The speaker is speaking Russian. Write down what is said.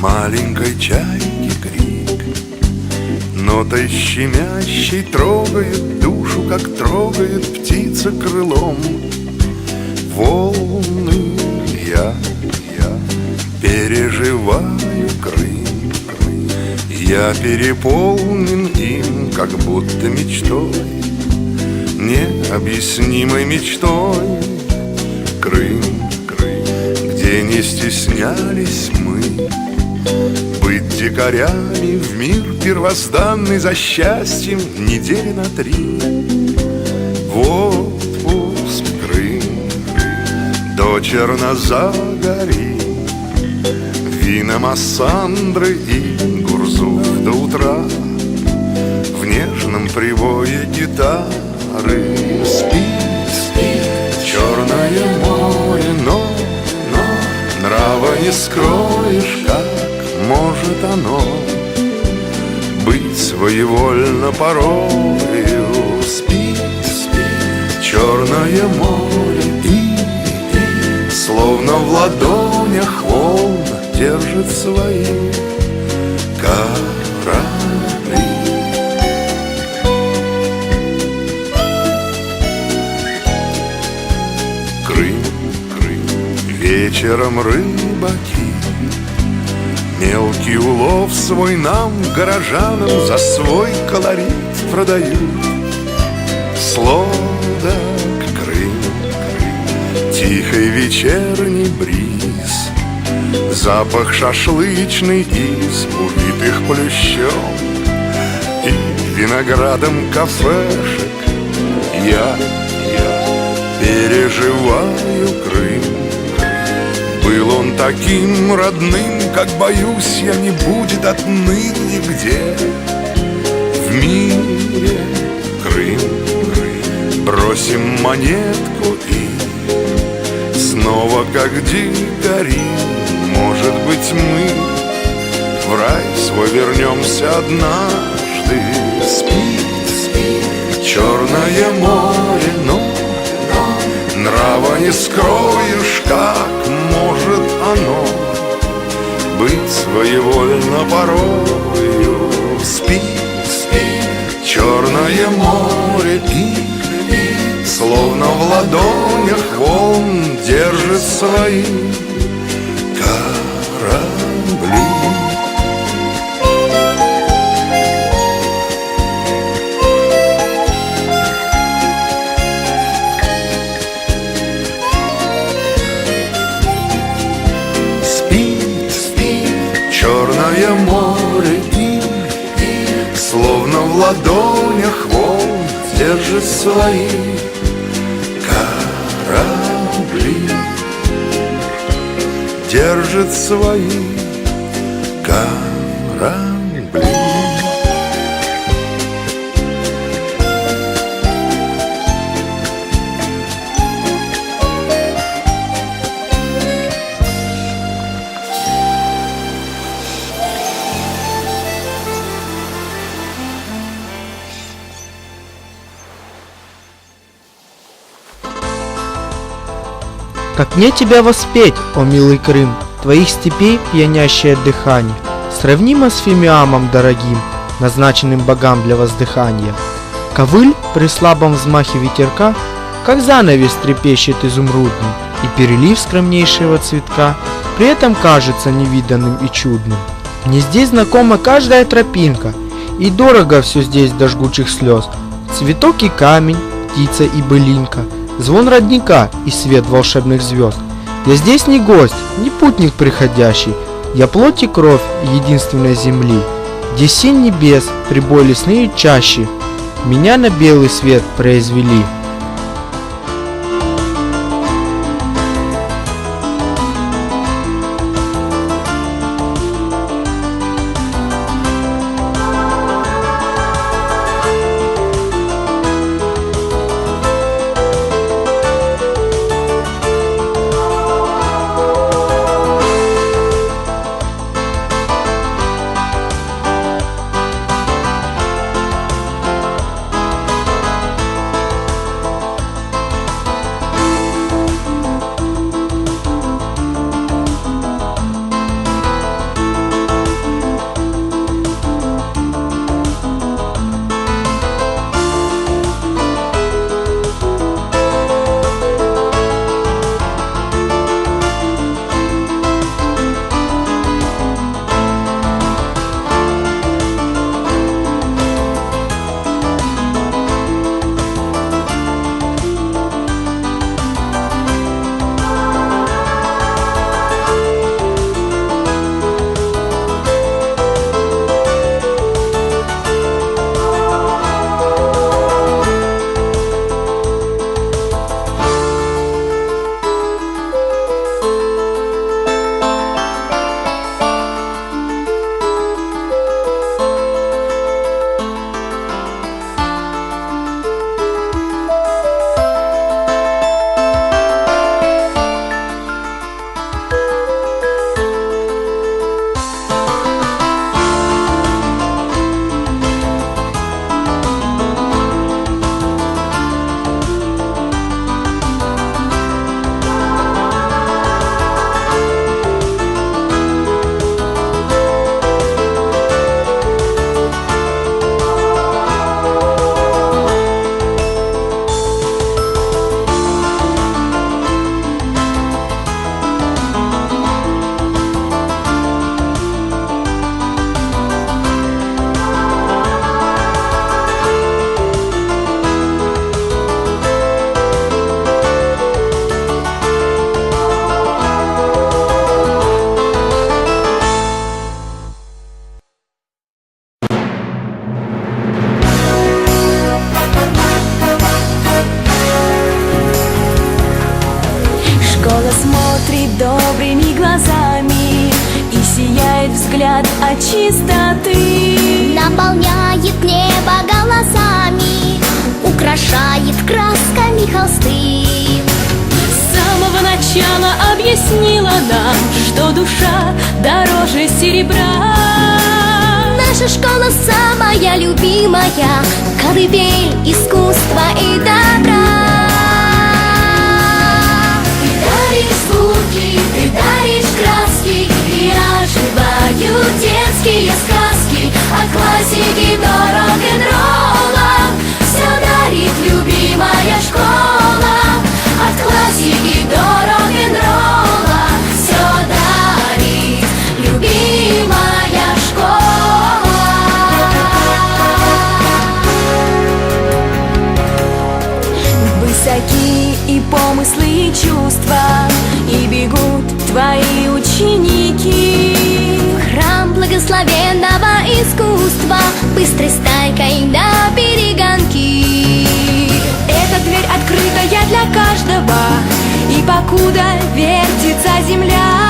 маленькой чайки крик. Нотой щемящей трогает душу, как трогает птица крылом. Волны я, я переживаю Крым, Я переполнен им, как будто мечтой Необъяснимой мечтой. Крым, Крым, где не стеснялись мы Быть дикарями в мир первозданный За счастьем недели на три. В отпуск Крым, До Чернозагори Вина Массандры и Гурзуф до утра. В нежном привое гитары Спит, спит черное море Но, но нрава не скроешь, как может оно Быть своевольно порою Спит, спит черное море И, и словно в ладонях волн Держит свои корабли. Крым, Крым, вечером рыбаки Мелкий улов свой нам, горожанам, За свой колорит продают. Сладок Крым, Крым, тихий вечерний бриз. Запах шашлычный из убитых плющом. И виноградом кафешек Я, я переживаю Крым. Был он таким родным, как боюсь я не будет отныне где? В мире Крым, Крым. Бросим монетку и Снова как дикари Может быть мы В рай свой вернемся однажды. Спит, спит черное море Но, но нрава не скроешь Как своевольно порою Спит, спит черное море И Словно в ладонях волн держит свои в ладонях волн держит свои корабли. Держит свои корабли Как мне тебя воспеть, о милый Крым, Твоих степей пьянящее дыхание, Сравнимо с фимиамом дорогим, Назначенным богам для воздыхания. Ковыль при слабом взмахе ветерка, Как занавес трепещет изумрудный, И перелив скромнейшего цветка При этом кажется невиданным и чудным. Мне здесь знакома каждая тропинка, И дорого все здесь до жгучих слез, Цветок и камень, птица и былинка, Звон родника и свет волшебных звезд. Я здесь не гость, не путник приходящий, Я плоть и кровь единственной земли, Где синь небес, прибой лесные чащи, Меня на белый свет произвели. От чистоты. Наполняет небо голосами Украшает красками холсты. С самого начала объяснила нам Что душа дороже серебра. Наша школа самая любимая Колыбель искусства и добра классики до рок-н-ролла Все дарит любимая школа. От классики до рок-н-ролла Все дарит любимая школа. Высоки и помыслы, и чувства И бегут твои благословенного искусства. Быстрой стайкой на перегонки. Эта дверь открытая для каждого И покуда вертится земля